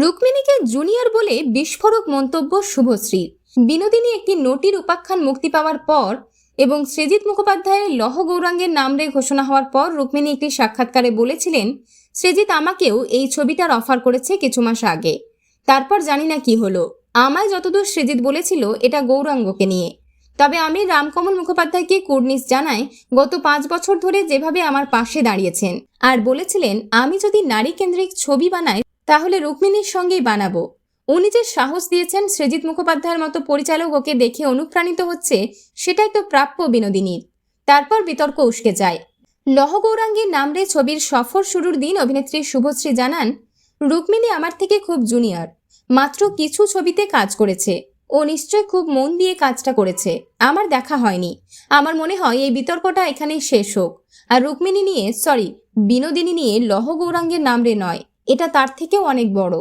রুক্মিণীকে junior বলে বিস্ফোরক মন্তব্য শুভশ্রীর বিনোদিনী একটি নোটির উপাখ্যান মুক্তি পাওয়ার পর এবং সৃজিত মুখোপাধ্যায়ের লহ গৌরাঙ্গের নামরে ঘোষণা হওয়ার পর রুক্মিণী একটি সাক্ষাৎকারে বলেছিলেন সৃজিত আমাকেও এই ছবিটার অফার করেছে কিছু মাস আগে। তারপর জানি না কি হলো। আমায় যতদূর সৃজিত বলেছিল এটা গৌরাঙ্গকে নিয়ে। তবে আমি রামকমল মুখোপাধ্যায়কে কুর্নিশ জানাই গত পাঁচ বছর ধরে যেভাবে আমার পাশে দাঁড়িয়েছেন। আর বলেছিলেন, আমি যদি নারী কেন্দ্রিক ছবি বানাই তাহলে রুক্মিণীর সঙ্গেই বানাবো। উনি যে সাহস দিয়েছেন সৃজিত মুখোপাধ্যায়ের মতো পরিচালক ওকে দেখে অনুপ্রাণিত হচ্ছে, সেটাই তো প্রাপ্য বিনোদিনীর। তারপর বিতর্ক উস্কে যায়। লহগৌরাঙ্গীর নামরে ছবির সফর শুরুর দিন অভিনেত্রী শুভশ্রী জানান, রুক্মিণী আমার থেকে খুব জুনিয়র। মাত্র কিছু ছবিতে কাজ করেছে। ও নিশ্চয় খুব মন দিয়ে কাজটা করেছে। আমার দেখা হয়নি। আমার মনে হয় এই বিতর্কটা এখানেই শেষ হোক। আর রুক্মিণী নিয়ে, সরি, বিনোদিনী নিয়ে লহ গৌরাঙ্গের নামরে নয়। এটা তার থেকেও অনেক বড়।